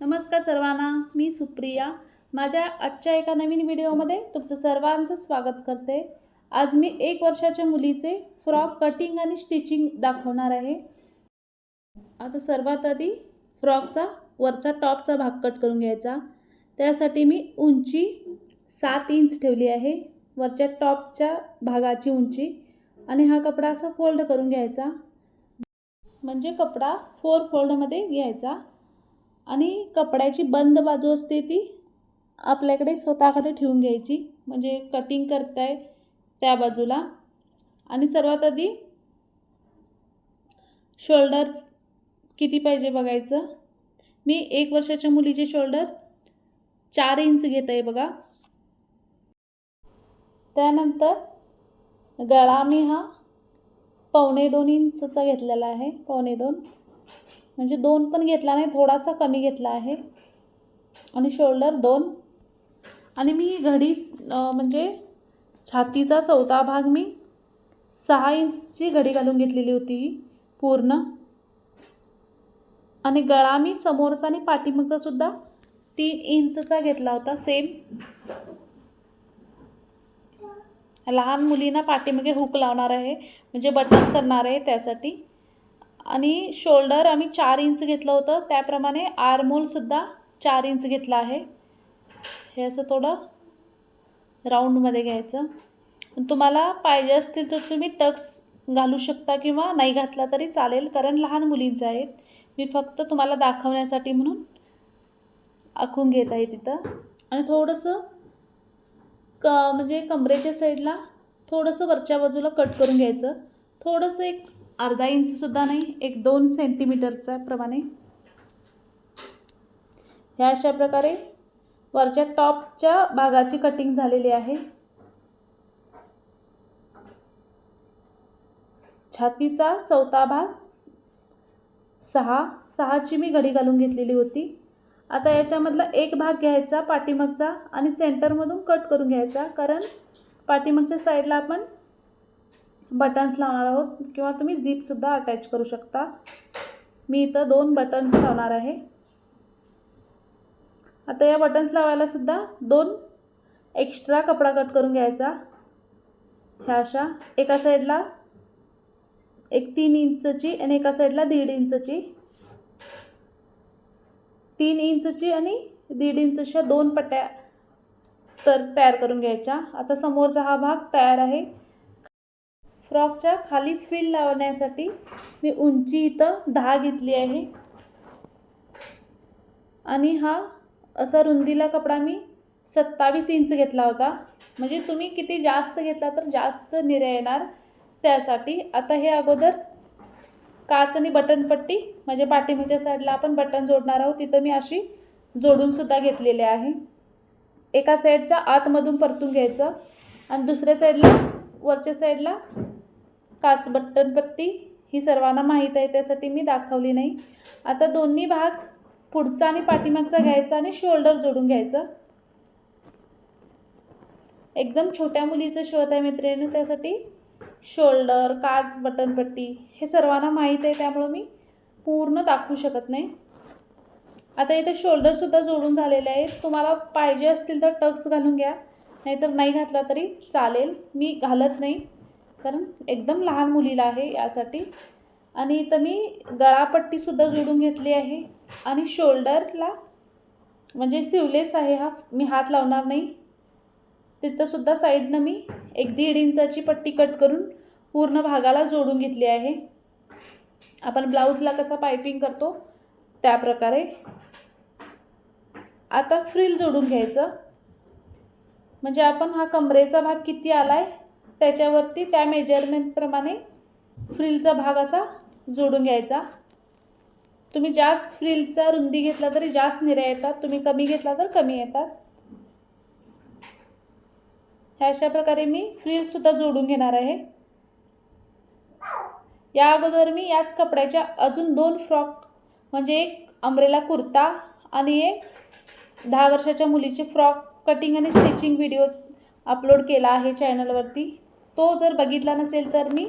नमस्कार सर्वांना मी सुप्रिया. माझ्या आजच्या एका नवीन व्हिडिओमध्ये तुमचं सर्वांचं स्वागत करते. आज मी एक वर्षाच्या मुलीचे फ्रॉक कटिंग आणि स्टिचिंग दाखवणार आहे. आता सर्वात आधी फ्रॉकचा वरचा टॉपचा भाग कट करून घ्यायचा. त्यासाठी मी उंची सात इंच ठेवली आहे. वरच्या टॉपच्या भागाची उंची आणि हा कपडा असा फोल्ड करून घ्यायचा. म्हणजे कपडा फोर फोल्डमध्ये घ्यायचा. आणि कपड्याची बंद बाजू असते ती आपल्याकडे स्वतःकडे ठेवून घ्यायची. म्हणजे कटिंग करताय त्या बाजूला. आणि सर्वात आधी शोल्डर्स किती पाहिजे बघायचं? मी एक वर्षाच्या मुलीचे शोल्डर चार इंच घेत आहे बघा. त्यानंतर गळा मी हा पावणे दोन इंचचा घेतलेला आहे. पावणे दोन. म्हणजे दोन पण घेतला नाही थोडासा कमी घेतला आहे. आणि शोल्डर दोन. आणि मी घडी म्हणजे छातीचा चौथा भाग मी सहा इंचची घडी घालून घेतलेली होती पूर्ण. आणि गळा मी समोरचा आणि पाठीमागचा सुद्धा तीन इंचचा घेतला होता सेम लहान मुलींना पाठीमागे हुक लावणार आहे म्हणजे बटन करणार आहे त्यासाठी. आणि शोल्डर आम्ही चार इंच घेतलं होतं. त्याप्रमाणे आरमोलसुद्धा चार इंच घेतला आहे. हे असं थोडं राऊंडमध्ये घ्यायचं. तुम्हाला पाहिजे असतील तर तुम्ही टक्स घालू शकता किंवा नाही घातला तरी चालेल. कारण लहान मुलींचं आहेत. मी फक्त तुम्हाला दाखवण्यासाठी म्हणून आखून घेत आहे तिथं. आणि थोडंसं क म्हणजे कमरेच्या साईडला थोडंसं वरच्या बाजूला कट करून घ्यायचं. थोडंसं एक अर्धा इंचसुद्धा नाही एक दोन सेंटीमीटरच्या प्रमाणे. ह्या अशा प्रकारे वरच्या टॉपच्या भागाची कटिंग झालेली आहे. छातीचा चौथा भाग स- सहा सहाची मी घडी घालून घेतलेली होती. आता याच्यामधला एक भाग घ्यायचा पाठीमागचा आणि सेंटरमधून कट करून घ्यायचा कारण पाठीमागच्या साईडला आपण बटन्स लावणार आहोत किंवा तुम्ही झीपसुद्धा अटॅच करू शकता. मी इथं दोन बटन्स लावणार आहे. आता या बटन्स लावायला सुद्धा दोन एक्स्ट्रा कपडा कट करून घ्यायचा. ह्या अशा एका साईडला एक तीन इंचची आणि एका साईडला दीड इंचची. तीन इंचची आणि दीड इंचच्या दोन पट्ट्या तर तयार करून घ्यायच्या. आता समोरचा हा भाग तयार आहे. फ्रॉकच्या खाली फ्रिल लावण्यासाठी मी उंची इथं दहा घेतली आहे. आणि हा असा रुंदीला कपडा मी सत्तावीस इंच घेतला होता. म्हणजे तुम्ही किती जास्त घेतला तर जास्त निर्या येणार त्यासाठी. आता हे अगोदर काच आणि बटनपट्टी म्हणजे पाठीमागच्या साईडला आपण बटन जोडणार आहोत. तिथं मी अशी जोडूनसुद्धा घेतलेले आहे. एका साईडचा आतमधून परतून घ्यायचं. आणि दुसऱ्या साईडला वरच्या साईडला काच बटनपट्टी ही सर्वांना माहीत आहे त्यासाठी मी दाखवली नाही. आता दोन्ही भाग पुढचा आणि पाठीमागचा घ्यायचा आणि शोल्डर जोडून घ्यायचा. एकदम छोट्या मुलीचं शिवत आहे मैत्रिणी त्यासाठी शोल्डर काच बटनपट्टी हे सर्वांना माहीत आहे त्यामुळं मी पूर्ण दाखवू शकत नाही. आता इथे शोल्डरसुद्धा जोडून झालेले आहेत. तुम्हाला पाहिजे असतील तर टक्स घालून घ्या नाहीतर नाही घातला तरी चालेल. मी घालत नाही. कारण एकदम लहान मुलीला आहे यासाठी. आणि इथं मी गळापट्टीसुद्धा जोडून घेतली आहे. आणि शोल्डरला म्हणजे सिवलेस आहे हा मी हात लावणार नाही. तिथंसुद्धा साईडनं मी एक दीड इंचाची पट्टी कट करून पूर्ण भागाला जोडून घेतली आहे. आपण ब्लाऊजला कसा पायपिंग करतो त्या प्रकारे आता फ्रिल जोडून घ्यायचं. म्हणजे आपण हा कमरेचा भाग किती आला आहे त्याच्यावरती त्या मेजरमेंटप्रमाणे फ्रिलचा भाग असा जोडून घ्यायचा. तुम्ही जास्त फ्रिलचा रुंदी घेतला तरी जास्त निऱ्या येतात तुम्ही कमी घेतला तर कमी येतात. ह्या अशा प्रकारे मी फ्रिलसुद्धा जोडून घेणार आहे. या अगोदर मी याच कपड्याच्या अजून दोन फ्रॉक म्हणजे एक अम्ब्रेला कुर्ता आणि एक दहा वर्षाच्या मुलीचे फ्रॉक कटिंग आणि स्टिचिंग व्हिडिओ अपलोड केला आहे चॅनलवरती तो जर बघितला नसेल तर मी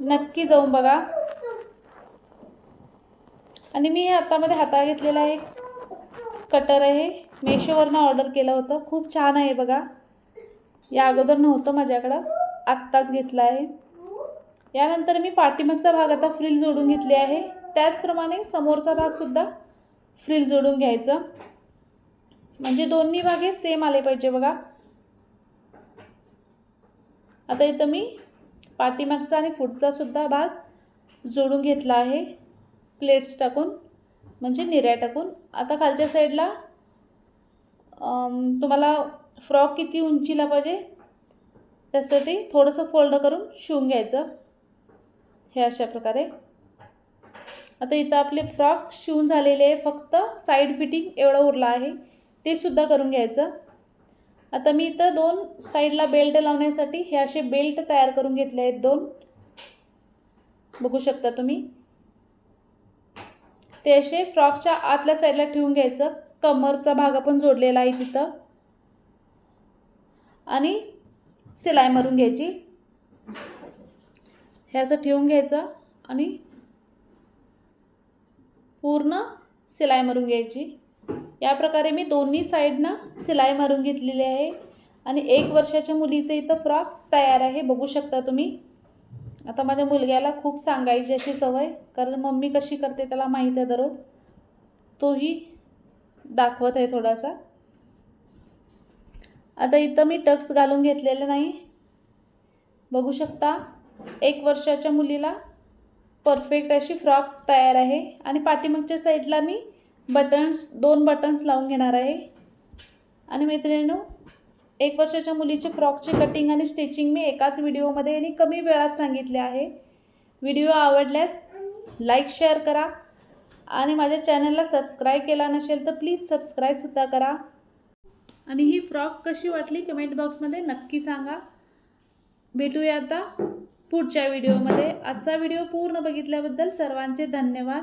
नक्की जाऊन बघा. आणि मी हे हातामध्ये हाता घेतलेला एक कटर आहे. मेशोवरनं ऑर्डर केलं होतं. खूप छान आहे बघा. या अगोदर नव्हतं माझ्याकडं. आत्ताच घेतलं आहे. यानंतर मी पाठीमागचा भाग आता फ्रिल जोडून घेतली आहे. त्याचप्रमाणे समोरचा भागसुद्धा फ्रिल जोडून घ्यायचं. म्हणजे दोन्ही भाग हे सेम आले पाहिजे बघा. आता इथं मी पाठीमागचा आणि पुढचासुद्धा भाग जोडून घेतला आहे. प्लेट्स टाकून म्हणजे निर्या टाकून. आता खालच्या साईडला तुम्हाला फ्रॉक किती उंचीला पाहिजे? त्यासाठी थोडंसं फोल्ड करून शिवून घ्यायचं. हे अशा प्रकारे. आता इथं आपले फ्रॉक शिवून झालेले आहे. फक्त साईड फिटिंग एवढं उरलं आहे. ते सुद्धा करून घ्यायचं. आता मी इथं दोन साईडला बेल्ट लावण्यासाठी हे असे बेल्ट तयार करून घेतले आहेत दोन. बघू शकता तुम्ही. ते असे फ्रॉकच्या आतल्या साईडला ठेवून घ्यायचं. कमरचा भाग आपण जोडलेला आहे तिथं. आणि सिलाई मारून घ्यायची. हे असं ठेवून घ्यायचं आणि पूर्ण सिलाई मारून घ्यायची. या प्रकारे मी दोन्ही साईडनं सिलाई मारून घेतलेली आहे. आणि एक वर्षाच्या मुलीचं इथं फ्रॉक तयार आहे. बघू शकता तुम्ही. आता माझ्या मुलग्याला खूप सांगायची अशी सवय कारण मम्मी कशी करते त्याला माहीत आहे दररोज. तोही दाखवत आहे थोडासा. आता इथं मी टक्स घालून घेतलेलं नाही. बघू शकता एक वर्षाच्या मुलीला परफेक्ट अशी फ्रॉक तयार आहे. आणि पाठीमागच्या साईडला मी बटन्स दोन बटन्स लावून घेणार आहे. आणि मैत्रिणींनो एक वर्षाच्या मुलीचे फ्रॉकचे कटिंग आणि स्टिचिंग मी एकाच व्हिडिओमध्ये आणि कमी वेळात सांगितले आहे. व्हिडिओ आवडल्यास लाईक शेअर करा. आणि माझ्या चॅनलला सबस्क्राईब केला नसेल तर प्लीज सबस्क्राईबसुद्धा करा. आणि ही फ्रॉक कशी वाटली कमेंट बॉक्समध्ये नक्की सांगा. भेटूया आता पुढच्या व्हिडिओमध्ये आजचा व्हिडिओ पूर्ण बघितल्याबद्दल सर्वांचे धन्यवाद.